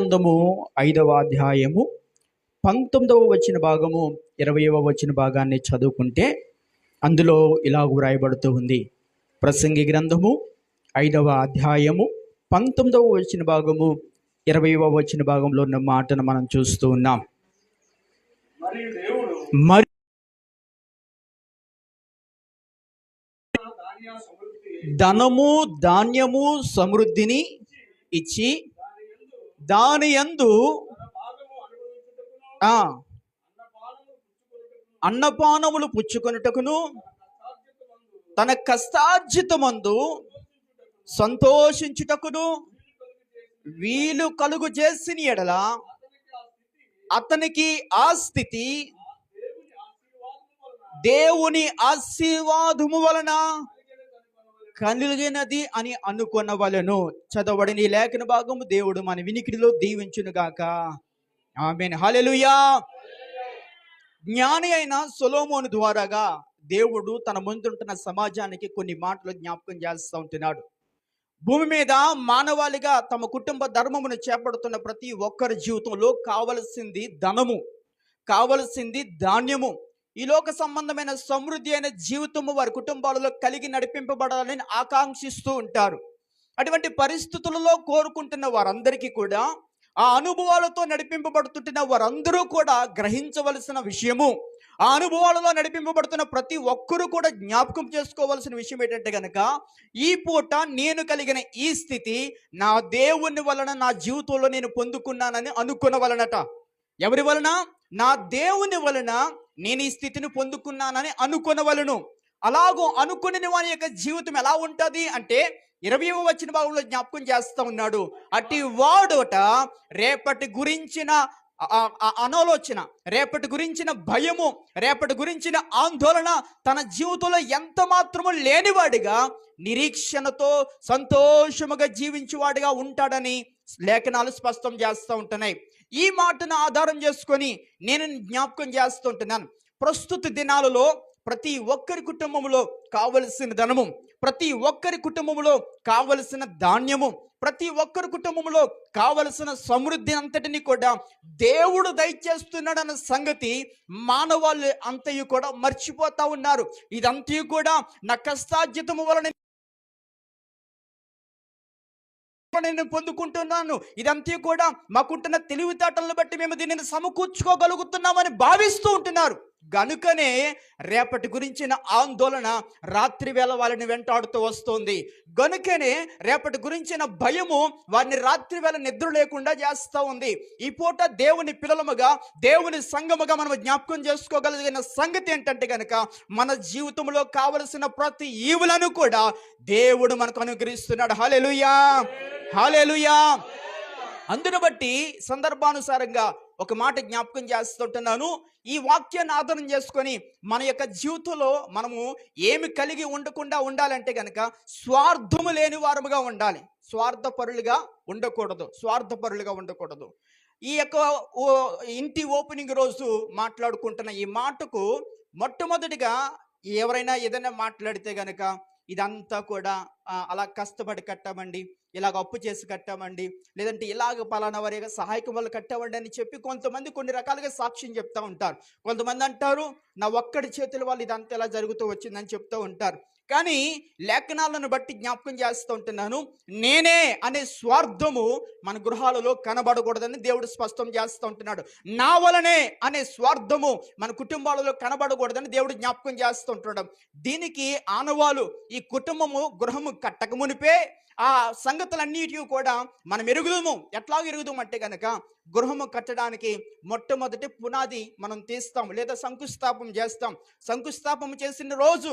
గ్రంథము ఐదవ అధ్యాయము పంతొమ్మిదవ వచ్చిన భాగము ఇరవయవ వచ్చిన భాగాన్ని చదువుకుంటే అందులో ఇలాగ వ్రాయబడుతూ ఉంది. ప్రసంగి గ్రంథము ఐదవ అధ్యాయము పంతొమ్మిదవ వచ్చిన భాగము ఇరవయవ వచ్చిన భాగంలో ఉన్న మాటను మనం చూస్తూ ఉన్నాం. మరి ధనము ధాన్యము సమృద్ధిని ఇచ్చి దాని యందు ఆ అన్నపానములు పుచ్చుకొనుటకును తన కష్టార్జితమందు సంతోషించుటకును వీలు కలుగు చేసిన ఎడల అతనికి ఆ స్థితి దేవుని ఆశీర్వాదము వలన ఆశీర్వాదము వలన కలిగినదని మనవలెను. కలిగినది అని అనుకున్న వాళ్ళను ఈ లేఖన భాగము దేవుడు మన వినికిడిలో దీవించును గాక. ఆమెన్. హల్లెలూయా. జ్ఞాని అయిన సొలోమోను ద్వారాగా దేవుడు తన ముందుంటున్న సమాజానికి కొన్ని మాటలు జ్ఞాపకం చేస్తూ ఉంటున్నాడు. భూమి మీద మానవాళిగా తమ కుటుంబ ధర్మమును చేపడుతున్న ప్రతి ఒక్కరి జీవితంలో కావలసింది ధనము కావలసింది ధాన్యము ఈ లోక సంబంధమైన సమృద్ధి అయిన జీవితము వారి కుటుంబాలలో కలిగి నడిపింపబడాలని ఆకాంక్షిస్తూ ఉంటారు. అటువంటి పరిస్థితులలో కోరుకుంటున్న వారందరికీ కూడా ఆ అనుభవాలతో నడిపింపబడుతుంటున్న వారందరూ కూడా గ్రహించవలసిన విషయము ఆ అనుభవాలలో నడిపింపబడుతున్న ప్రతి ఒక్కరూ కూడా జ్ఞాపకం చేసుకోవాల్సిన విషయం ఏంటంటే కనుక ఈ పూట నేను కలిగిన ఈ స్థితి నా దేవుని వలన నా జీవితంలో నేను పొందుకున్నానని అనుకున్న వలనట. ఎవరి వలన? నా దేవుని వలన నేను ఈ స్థితిని పొందుకున్నానని అనుకునవలను. అలాగో అనుకుని వారి యొక్క జీవితం ఎలా ఉంటుంది అంటే ఇరవై వచ్చిన భాగంలో జ్ఞాపకం చేస్తూ ఉన్నాడు. అట్టి వాడోట రేపటి గురించిన అనాలోచన రేపటి గురించిన భయము రేపటి గురించిన ఆందోళన తన జీవితంలో ఎంత మాత్రము లేనివాడిగా నిరీక్షణతో సంతోషముగా జీవించేవాడిగా ఉంటాడని లేఖనాలు స్పష్టం చేస్తూ ఉంటున్నాయి. ఈ మాటను ఆధారం చేసుకొని నేను జ్ఞాపకం చేస్తుంటున్నాను. ప్రస్తుత దినాలలో ప్రతి ఒక్కరి కుటుంబంలో కావలసిన ధనము ప్రతి ఒక్కరి కుటుంబంలో కావలసిన ధాన్యము ప్రతి ఒక్కరి కుటుంబంలో కావలసిన సమృద్ధి అంతటిని కూడా దేవుడు దయచేస్తున్నాడన్న సంగతి మానవాళ్ళు అంతయు కూడా మర్చిపోతా ఉన్నారు. ఇదంతయు కూడా నా కష్టార్జితము వలన నేను పొందుకుంటున్నాను. ఇదంతా కూడా మాకుంటున్న తెలివితేటలను బట్టి మేము దీనిని సమకూర్చుకోగలుగుతున్నామని భావిస్తూ ఉంటున్నారు. గనుకనే రేపటి గురించిన ఆందోళన రాత్రి వేళ వాళ్ళని వెంటాడుతూ వస్తుంది. గనుకనే రేపటి గురించిన భయము వారిని రాత్రి వేళ నిద్ర లేకుండా చేస్తూ ఉంది. ఈ పూట దేవుని పిల్లలముగా దేవుని సంగముగా మనం జ్ఞాపకం చేసుకోగలిగిన సంగతి ఏంటంటే కనుక మన జీవితంలో కావలసిన ప్రతి ఈవులను కూడా దేవుడు మనకు అనుగ్రహిస్తున్నాడు. హాలెలుయా హాలెలుయా అందును బట్టి సందర్భానుసారంగా ఒక మాట జ్ఞాపకం చేస్తుంటున్నాను. ఈ వాక్యాన్ని ఆధారం చేసుకొని మన యొక్క జీవితంలో మనము ఏమి కలిగి ఉండకుండా ఉండాలంటే కనుక స్వార్థము లేని వారముగా ఉండాలి. స్వార్థపరులుగా ఉండకూడదు. స్వార్థపరులుగా ఉండకూడదు. ఈ యొక్క ఓ- ఇంటి ఓపెనింగ్ రోజు మాట్లాడుకుంటున్న ఈ మాటకు మొట్టమొదటిగా ఎవరైనా ఏదైనా మాట్లాడితే కనుక ఇదంతా కూడా అలా కష్టపడి కట్టామండి. ఇలాగ అప్పు చేసి కట్టామండి. లేదంటే ఇలాగ పలానా వారి సహాయకం వల్ల కట్టామండి అని చెప్పి కొంతమంది కొన్ని రకాలుగా సాక్ష్యం చెప్తూ ఉంటారు. కొంతమంది అంటారు నా ఒక్కడి చేతుల వల్ల ఇదంతా ఎలా జరుగుతూ వచ్చిందని చెప్తూ ఉంటారు. కానీ లేఖనాలను బట్టి జ్ఞాపకం చేస్తూ ఉంటున్నాను నేనే అనే స్వార్థము మన గృహాలలో కనబడకూడదని దేవుడు స్పష్టం చేస్తూ ఉంటున్నాడు. నా వలనే అనే స్వార్థము మన కుటుంబాలలో కనబడకూడదని దేవుడు జ్ఞాపకం చేస్తూ ఉంటున్నాడు. దీనికి ఆనవాలు ఈ కుటుంబము గృహము కట్టక మునిపే ఆ సంగతులన్నిటికీ కూడా మనం ఎరుగుదాము. ఎట్లా ఎరుగుదాం అంటే కనుక గృహము కట్టడానికి మొట్టమొదటి పునాది మనం తీస్తాం లేదా శంకుస్థాపం చేస్తాం. శంకుస్థాపం చేసిన రోజు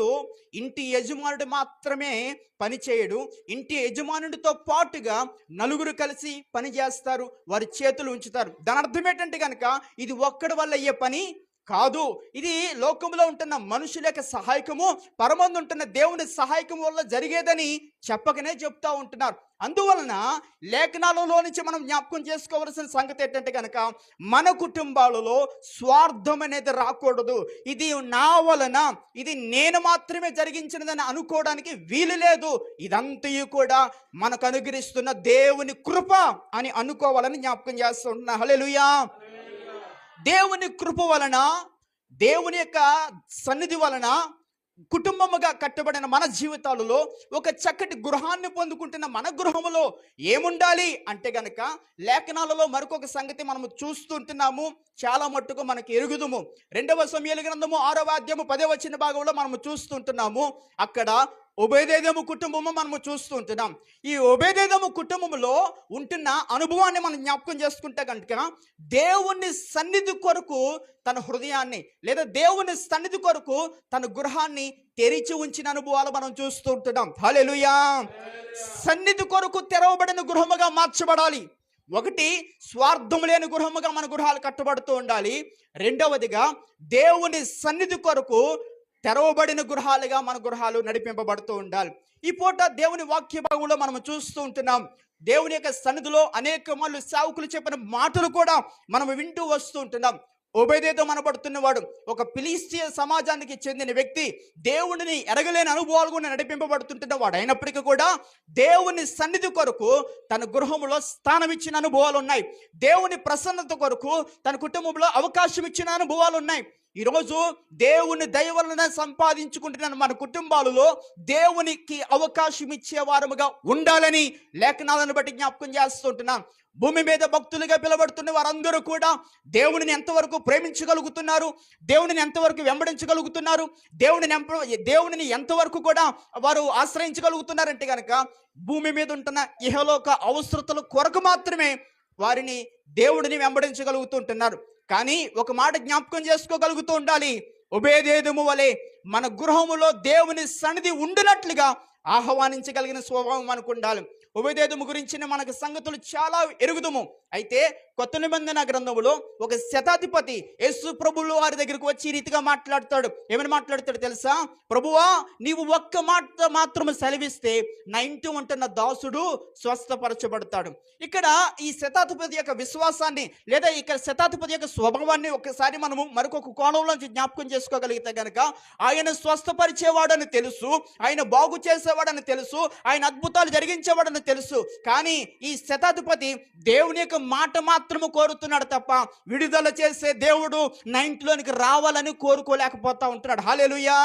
ఇంటి యజమానుడు మాత్రమే పని చేయడు. ఇంటి యజమానుడితో పాటుగా నలుగురు కలిసి పని చేస్తారు. వారి చేతులు ఉంచుతారు. దాని అర్థం ఏంటంటే కనుక ఇది ఒక్కడి వల్ల అయ్యే పని కాదు. ఇది లోకంలో ఉంటున్న మనుషుల యొక్క సహాయకము పరమందు ఉంటున్న దేవుని సహాయకం వల్ల జరిగేదని చెప్పకనే చెప్తా ఉంటున్నారు. అందువలన లేఖనాలలో నుంచి మనం జ్ఞాపకం చేసుకోవలసిన సంగతి ఏంటంటే కనుక మన కుటుంబాలలో స్వార్థం అనేది రాకూడదు. ఇది నా వలన ఇది నేను మాత్రమే జరిగించినదని అనుకోవడానికి వీలు లేదు. ఇదంతయు కూడా మనకు అనుగ్రహిస్తున్న దేవుని కృప అని అనుకోవాలని జ్ఞాపకం చేస్తున్నా. హల్లెలూయా! దేవుని కృప వలన దేవుని యొక్క సన్నిధి వలన కుటుంబముగా కట్టబడిన మన జీవితాలలో ఒక చక్కటి గృహాన్ని పొందుకుంటున్న మన గృహములో ఏముండాలి అంటే గనక లేఖనాలలో మరొక సంగతి మనము చూస్తుంటున్నాము. చాలా మట్టుకు మనకి ఎరుగుదుము. రెండవ సమయాల గ్రంథము ఆరవ అధ్యాయము పదే వచ్చిన భాగంలో మనము చూస్తుంటున్నాము. అక్కడ ఉభయదేదము కుటుంబము మనము చూస్తుంటున్నాం ఈ ఉభయదేదము కుటుంబములో ఉంటున్న అనుభవాన్ని మనం జ్ఞాపకం చేసుకుంటే కనుక దేవుని సన్నిధి కొరకు తన హృదయాన్ని లేదా దేవుని సన్నిధి కొరకు తన గృహాన్ని తెరిచి ఉంచిన అనుభవాలు మనం చూస్తూ ఉంటున్నాం. హలెలుయా సన్నిధి కొరకు తెరవబడిన గృహముగా మార్చబడాలి. ఒకటి స్వార్థం లేని గృహముగా మన గృహాలు కట్టబడుతూ ఉండాలి. రెండవదిగా దేవుని సన్నిధి కొరకు తెరవబడిన గృహాలుగా మన గృహాలు నడిపింపబడుతూ ఉండాలి. ఈ పూట దేవుని వాక్య భాగంలో మనం చూస్తూ ఉంటున్నాం. దేవుని యొక్క సన్నిధిలో అనేక మళ్ళు సావుకులు చెప్పిన మాటలు కూడా మనం వింటూ వస్తూ ఉంటున్నాం. ఉభయదేతో మనబడుతున్నవాడు ఒక ఫిలిస్తీయ సమాజానికి చెందిన వ్యక్తి దేవుడిని ఎరగలేని అనుభవాలు కూడా నడిపింపబడుతుంటున్న వాడు అయినప్పటికీ కూడా దేవుని సన్నిధి కొరకు తన గృహంలో స్థానం ఇచ్చిన అనుభవాలు ఉన్నాయి. దేవుని ప్రసన్నత కొరకు తన కుటుంబంలో అవకాశం ఇచ్చిన అనుభవాలు ఉన్నాయి. ఈరోజు దేవుని దయవలన సంపాదించుకుంటున్న మన కుటుంబాలలో దేవునికి అవకాశం ఇచ్చేవారముగా ఉండాలని లేఖనాలను బట్టి జ్ఞాపకం చేస్తుంటున్నాం. భూమి మీద భక్తులుగా పిలబడుతున్న వారందరూ కూడా దేవునిని ఎంతవరకు ప్రేమించగలుగుతున్నారు? దేవునిని ఎంతవరకు వెంబడించగలుగుతున్నారు? దేవునిని ఎంప దేవునిని ఎంతవరకు కూడా వారు ఆశ్రయించగలుగుతున్నారంటే కనుక భూమి మీద ఉంటున్న ఇహలోక అవసరతల కొరకు మాత్రమే వారిని దేవుడిని వెంబడించగలుగుతుంటున్నారు. కానీ ఒక మాట జ్ఞాపకం చేసుకోగలుగుతూ ఉండాలి. ఉభయదేదము వలె మన గృహములో దేవుని సన్నిధి ఉండినట్లుగా ఆహ్వానించగలిగిన స్వభావం మనకు ఉండాలి. ఉభయదేదము గురించిన మనకు సంగతులు చాలా ఎరుగుదుము. అయితే కొత్త నిబంధన గ్రంథంలో ఒక శతాధిపతి యేసు ప్రభులు వారి దగ్గరికి వచ్చి ఈ రీతిగా మాట్లాడతాడు. ఏమని మాట్లాడతాడు తెలుసా? ప్రభువా నీవు ఒక్క మాట మాత్రము సెలవిస్తే నా ఇంటి ఉంటున్న దాసుడు స్వస్థపరచబడతాడు. ఇక్కడ ఈ శతాధిపతి యొక్క విశ్వాసాన్ని లేదా ఇక్కడ శతాధిపతి యొక్క స్వభావాన్ని ఒకసారి మనము మరొక కోణంలోంచి జ్ఞాపకం చేసుకోగలిగితే కనుక ఆయన స్వస్థపరిచేవాడని తెలుసు. ఆయన బాగు చేసే చేసేవాడని తెలుసు ఆయన అద్భుతాలు జరిగించేవాడని తెలుసు. కానీ ఈ శతాధిపతి దేవుని యొక్క మాట మాత్రము కోరుతున్నాడు తప్ప విడుదల చేసే దేవుడు నా రావాలని కోరుకోలేకపోతా ఉంటున్నాడు. హాలేలుయా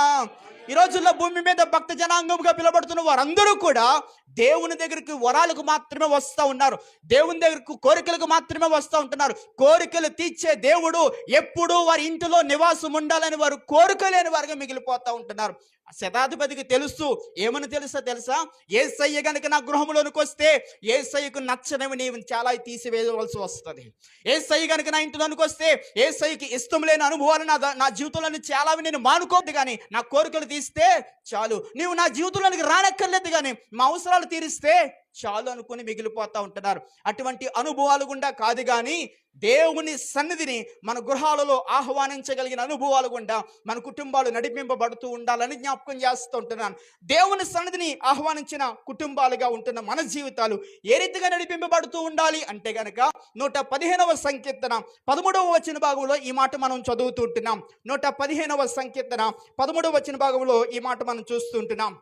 ఈ రోజుల్లో భూమి మీద భక్త జనాంగంగా పిలబడుతున్న వారందరూ కూడా దేవుని దగ్గరికి వరాలకు మాత్రమే వస్తూ ఉన్నారు. దేవుని దగ్గరకు కోరికలకు మాత్రమే వస్తూ ఉంటున్నారు. కోరికలు తీర్చే దేవుడు ఎప్పుడూ వారి ఇంటిలో నివాసం ఉండాలని వారు కోరికలేని వారుగా మిగిలిపోతూ ఉంటున్నారు. శతాధిపతికి తెలుసు. ఏమని తెలుసా తెలుసా? ఏ సయ్య గనుక నా గృహంలోనికి వస్తే ఏ సయ్యకు నచ్చనివి నీవు చాలా తీసివేయవలసి వస్తుంది. ఏ సయ్య గనుక నా ఇంటిలోనికి వస్తే ఏ సయ్యకి ఇష్టం లేని అనుభవాలు నా నా జీవితంలో చాలా నేను మానుకోవద్దు కానీ నా కోరికలు తీసి తీరిస్తే చాలు. నీవు నా జీవితంలోనికి రానక్కర్లేదు కానీ మా అవసరాలు తీరిస్తే చాలు అనుకుని మిగిలిపోతూ ఉంటున్నారు. అటువంటి అనుభవాలు గుండా కాదు కానీ దేవుని సన్నిధిని మన గృహాలలో ఆహ్వానించగలిగిన అనుభవాలు గుండా మన కుటుంబాలు నడిపింపబడుతూ ఉండాలని జ్ఞాపకం చేస్తూ ఉంటున్నాను. దేవుని సన్నిధిని ఆహ్వానించిన కుటుంబాలుగా ఉంటున్న మన జీవితాలు ఏ రీతిగా నడిపింపబడుతూ ఉండాలి అంటే గనక నూట పదిహేనవ సంకీర్తన పదమూడవ వచ్చిన భాగంలో ఈ మాట మనం చదువుతూ ఉంటున్నాం. నూట పదిహేనవ సంకీర్తన పదమూడవ వచ్చిన భాగంలో ఈ మాట మనం చూస్తుంటున్నాం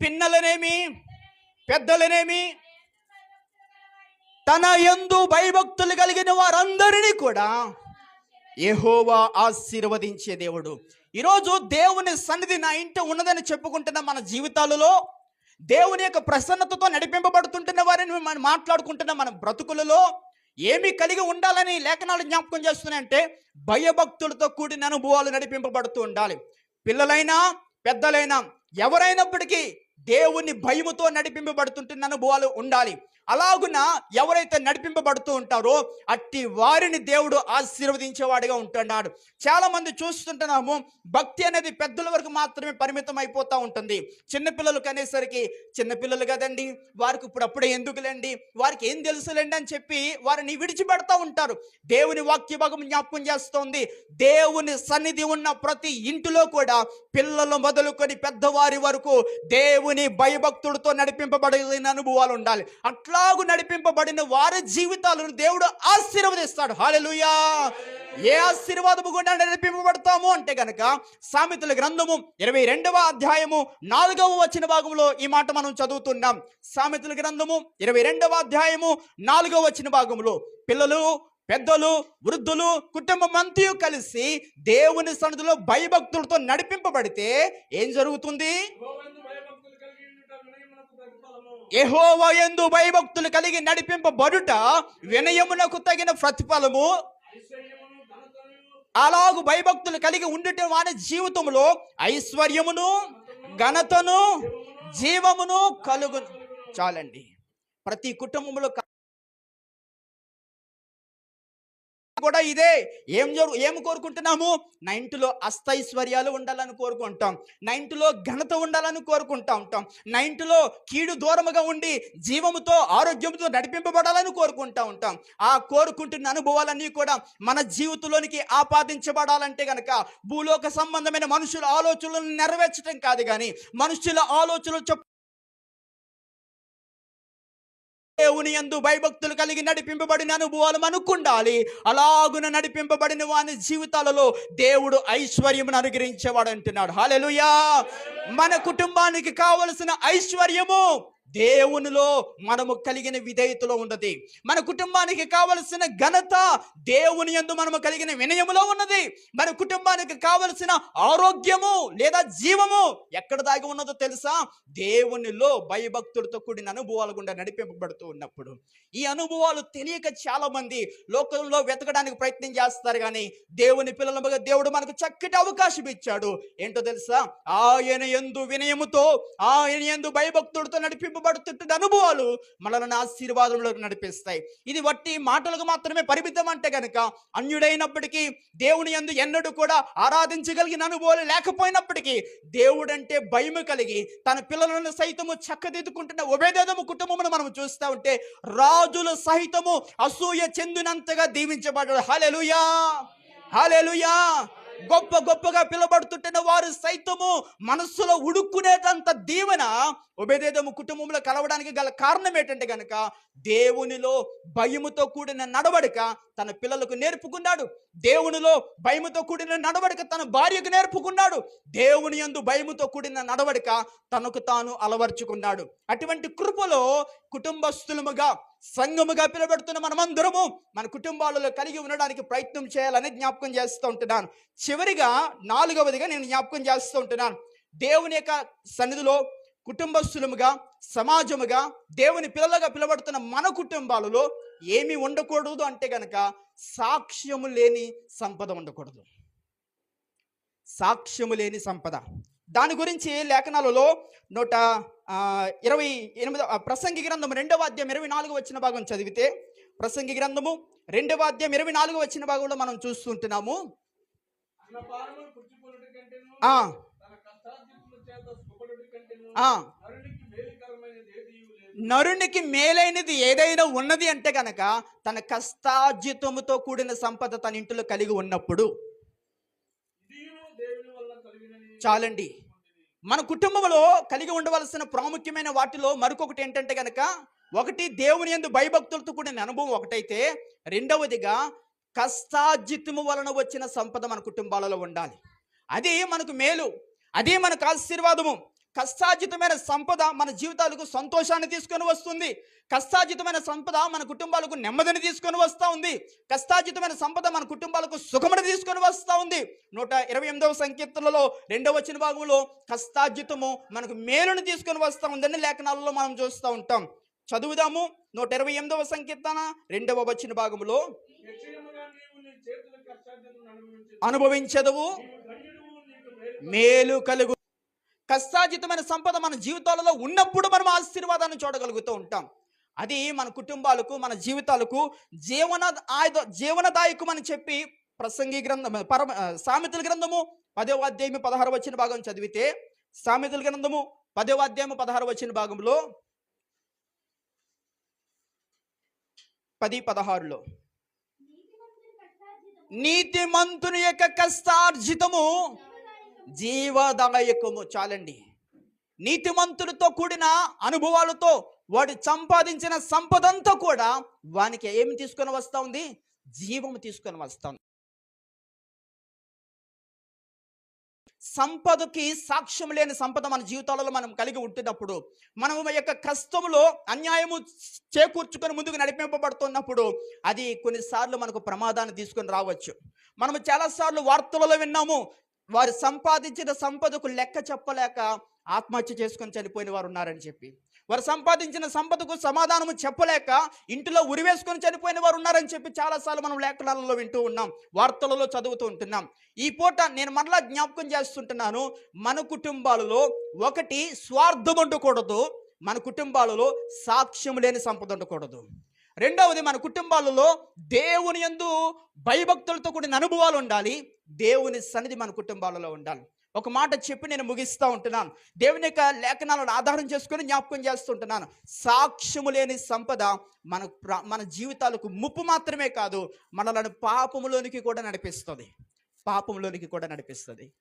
పిన్నలనేమి? పెద్దలనేమి తన ఎందు భయభక్తులు కలిగిన వారందరినీ కూడా యెహోవా ఆశీర్వదించే దేవుడు. ఈరోజు దేవుని సన్నిధి నా ఇంట ఉన్నదని చెప్పుకుంటున్న మన జీవితాలలో దేవుని యొక్క ప్రసన్నతతో నడిపింపబడుతుంటున్న వారిని మనం మాట్లాడుకుంటున్న మన బ్రతుకులలో ఏమి కలిగి ఉండాలని లేఖనాలు జ్ఞాపకం చేస్తున్నాయంటే భయభక్తులతో కూడిన అనుభవాలు నడిపింపబడుతూ ఉండాలి. పిల్లలైనా పెద్దలైనా ఎవరైనప్పటికీ దేవుని భయముతో నడిపింపబడుతుంటున్న అనుభవాలు ఉండాలి. అలాగున ఎవరైతే నడిపింపబడుతూ ఉంటారో అట్టి వారిని దేవుడు ఆశీర్వదించేవాడిగా ఉంటున్నాడు. చాలా మంది చూస్తుంటున్నాము భక్తి అనేది పెద్దల వరకు మాత్రమే పరిమితం అయిపోతూ ఉంటుంది. చిన్నపిల్లలు కనేసరికి చిన్నపిల్లలు కదండి వారికి ఇప్పుడు అప్పుడే ఎందుకులేండి వారికి ఏం తెలుసులేండి అని చెప్పి వారిని విడిచిపెడతా ఉంటారు. దేవుని వాక్య భాగం జ్ఞాపకం చేస్తోంది. దేవుని సన్నిధి ఉన్న ప్రతి ఇంటిలో కూడా పిల్లలు మొదలుకొని పెద్దవారి వరకు దేవుని భయభక్తుడితో నడిపింపబడిన అనుభవాలు ఉండాలి. అట్లా అట్లాగు నడిపింపబడిన వారి జీవితాలను దేవుడు ఆశీర్వదిస్తాడు. హాలెలుయా ఏ ఆశీర్వాదము గుండా నడిపింపబడతాము అంటే గనక సామెతల గ్రంథము ఇరవై రెండవ అధ్యాయము నాలుగవ వచ్చిన భాగంలో ఈ మాట మనం చదువుతున్నాం. సామెతల గ్రంథము ఇరవై రెండవ అధ్యాయము నాలుగవ వచ్చిన భాగంలో పిల్లలు పెద్దలు వృద్ధులు కుటుంబం అంతయు కలిసి దేవుని సన్నిధిలో భయభక్తులతో నడిపింపబడితే ఏం జరుగుతుంది? ఎహోవ యందు భయభక్తులు కలిగి నడిపింపబడుట వినయమునకు తగిన ప్రతిఫలము. అలాగు భయభక్తులు కలిగి ఉండటం వాని జీవితంలో ఐశ్వర్యమును ఘనతను జీవమును కలుగు చాలండి. ప్రతి కుటుంబంలో కూడా ఇదే. ఏం ఏం కోరుకుంటున్నాము? నైన్త్లో అస్తైశ్వర్యాలు ఉండాలని కోరుకుంటాం. నైన్త్లో ఘనత ఉండాలని కోరుకుంటా ఉంటాం. నైన్త్లో కీడు దూరముగా ఉండి జీవముతో ఆరోగ్యంతో నడిపింపబడాలని కోరుకుంటా ఉంటాం. ఆ కోరుకుంటున్న అనుభవాలన్నీ కూడా మన జీవితంలోనికి ఆపాదించబడాలంటే గనక భూలోక సంబంధమైన మనుషుల ఆలోచనలను నెరవేర్చడం కాదు కానీ మనుషుల ఆలోచనలు దేవుని యందు భయభక్తులు కలిగి నడిపింపబడిన అనుభవాలు మనకుండాలి. అలాగున నడిపింపబడిన వాని జీవితాలలో దేవుడు ఐశ్వర్యమును అనుగ్రహించేవాడు అంటున్నాడు. హాలెలుయా మన కుటుంబానికి కావలసిన ఐశ్వర్యము దేవునిలో మనము కలిగిన విధేయతలో ఉన్నది. మన కుటుంబానికి కావలసిన ఘనత దేవుని యందు మనము కలిగిన వినయములో ఉన్నది. మన కుటుంబానికి కావలసిన ఆరోగ్యము లేదా జీవము ఎక్కడ దాగి ఉన్నదో తెలుసా? దేవునిలో భయభక్తులతో కూడిన అనుభవాలు గుండా నడిపింపబడుతూ ఉన్నప్పుడు. ఈ అనుభవాలు తెలియక చాలా మంది లోకంలో వెతకడానికి ప్రయత్నం చేస్తారు కానీ దేవుని పిల్లలముగా దేవుడు మనకు చక్కటి అవకాశం ఇచ్చాడు. ఏంటో తెలుసా? ఆయన ఎందు వినయముతో ఆయన ఎందు భయభక్తుడితో నడిపింపబడుతుంటున్న అనుభవాలు మనల్ని ఆశీర్వాదంలోకి నడిపిస్తాయి. ఇది వట్టి మాటలకు మాత్రమే పరిమితం అంటే కనుక అన్యుడైనప్పటికీ దేవుని యందు ఎన్నడూ కూడా ఆరాధించగలిగిన అనుభవాలు లేకపోయినప్పటికీ దేవుడంటే భయము కలిగి తన పిల్లలను సైతము చక్కదిద్దుకుంటున్న ఉభయదేదము కుటుంబమును మనం చూస్తూ ఉంటే రాజులు సహితము అసూయ చెందినంతగా దీవించబడ్డాడు హలెలుయా హలెలుయా గొప్ప గొప్పగా పిలబడుతుంటున్న వారు సైతము మనస్సులో ఉడుక్కునేటంత దీవెన ఉభయదేదము కుటుంబంలో కలవడానికి గల కారణం ఏంటంటే కనుక దేవునిలో భయముతో కూడిన నడవడిక తన పిల్లలకు నేర్పుకున్నాడు. దేవునిలో భయముతో కూడిన నడవడిక తన భార్యకు నేర్పుకున్నాడు. దేవుని యందు భయముతో కూడిన నడవడిక తనకు తాను అలవర్చుకున్నాడు. అటువంటి కృపలో కుటుంబస్తులముగా సంఘముగా పిలబడుతున్న మనమందరము మన కుటుంబాలలో కలిగి ఉండడానికి ప్రయత్నం చేయాలని జ్ఞాపకం చేస్తూ ఉంటున్నాను. చివరిగా నాలుగవదిగా నేను జ్ఞాపకం చేస్తూ ఉంటున్నాను. దేవుని యొక్క సన్నిధిలో కుటుంబస్తులముగా సమాజముగా దేవుని పిల్లలుగా పిలబడుతున్న మన కుటుంబాలలో ఏమి ఉండకూడదు అంటే గనక సాక్ష్యము లేని సంపద ఉండకూడదు. సాక్ష్యము లేని సంపద. దాని గురించి లేఖనాలలో నూట ఇరవై ఎనిమిది ప్రసంగి గ్రంథం రెండవ అధ్యాయం ఇరవై నాలుగు వచ్చిన భాగం చదివితే ప్రసంగి గ్రంథము రెండవ అధ్యాయం ఇరవై నాలుగు వచ్చిన భాగంలో మనం చూస్తుంటున్నాము నరునికి మేలైనది ఏదైనా ఉన్నది అంటే కనుక తన కష్టార్జితముతో కూడిన సంపద తన ఇంటిలో కలిగి ఉన్నప్పుడు ఇదియును దేవుని వల్ల కలిగినని చాలండి. మన కుటుంబంలో కలిగి ఉండవలసిన ప్రాముఖ్యమైన వాటిలో మరొకటి ఏంటంటే కనుక ఒకటి దేవుని యందు భయభక్తులతో కూడిన అనుభవం ఒకటైతే రెండవదిగా కష్టార్జితము వలన వచ్చిన సంపద మన కుటుంబాలలో ఉండాలి. అది మనకు మేలు. అదే మనకు ఆశీర్వాదము. కష్టార్జితమైన సంపద మన జీవితాలకు సంతోషాన్ని తీసుకొని వస్తుంది. కష్టార్జితమైన సంపద మన కుటుంబాలకు నెమ్మదిని తీసుకొని వస్తూ ఉంది. కష్టార్జితమైన సంపద మన కుటుంబాలకు సుఖముని తీసుకొని వస్తూ ఉంది. నూట ఇరవై ఎనిమిదవ సంకీర్తనలో రెండవ వచ్చిన భాగంలో కష్టార్జితము మనకు మేలును తీసుకొని వస్తూ ఉందని లేఖనాలలో మనం చూస్తూ ఉంటాం. చదువుదాము. నూట ఇరవై ఎనిమిదవ సంకీర్తన రెండవ వచ్చిన భాగంలో అనుభవించదు అనుభవించదువు. మేలు కలుగు కష్టార్జితమైన సంపద మన జీవితాలలో ఉన్నప్పుడు మనం ఆశీర్వాదాన్ని చూడగలుగుతూ ఉంటాం. అది మన కుటుంబాలకు మన జీవితాలకు జీవన ఆయుధ జీవనదాయకమని చెప్పి ప్రసంగి గ్రంథం పరమ సామెతల గ్రంథము పదవ అధ్యాయం పదహారు వచ్చిన భాగం చదివితే సామెతల గ్రంథము పదవ అధ్యాయం పదహారు వచ్చిన భాగంలో పది పదహారులో నీతిమంతుని యొక్క కష్టార్జితము జీవదాయకము చాలండి. నీతిమంతులతో కూడిన అనుభవాలతో వాడు సంపాదించిన సంపదంతా కూడా వానికి ఏమి తీసుకొని వస్తా ఉంది? జీవము తీసుకొని వస్తాం ఉంది. సంపదకి సాక్ష్యం లేని సంపద మన జీవితాలలో మనం కలిగి ఉంటున్నప్పుడు మనం యొక్క కష్టములో అన్యాయము చేకూర్చుకొని ముందుకు నడిపింపబడుతున్నప్పుడు అది కొన్నిసార్లు మనకు ప్రమాదాన్ని తీసుకొని రావచ్చు. మనము చాలాసార్లు వార్తలలో విన్నాము వారు సంపాదించిన సంపదకు లెక్క చెప్పలేక ఆత్మహత్య చేసుకొని చనిపోయిన వారు ఉన్నారని చెప్పి. వారు సంపాదించిన సంపదకు సమాధానము చెప్పలేక ఇంటిలో ఉరివేసుకొని చనిపోయిన వారు ఉన్నారని చెప్పి చాలాసార్లు మనం లేఖనాలలో వింటూ ఉన్నాం వార్తలలో చదువుతూ ఉంటున్నాం. ఈ పూట నేను మరలా జ్ఞాపకం చేస్తుంటున్నాను మన కుటుంబాలలో ఒకటి స్వార్థం ఉండకూడదు మన కుటుంబాలలో సాక్ష్యం లేని సంపద ఉండకూడదు. రెండవది మన కుటుంబాలలో దేవుని యందు భయభక్తులతో కూడిన అనుభవాలు ఉండాలి. దేవుని సన్నిధి మన కుటుంబాలలో ఉండాలి. ఒక మాట చెప్పి నేను ముగిస్తూ ఉంటున్నాను. దేవుని యొక్క లేఖనాలను ఆధారం చేసుకొని జ్ఞాపకం చేస్తుంటున్నాను సాక్ష్యము లేని సంపద మన మన జీవితాలకు ముప్పు మాత్రమే కాదు మనలను పాపములోనికి కూడా నడిపిస్తుంది. పాపంలోనికి కూడా నడిపిస్తుంది.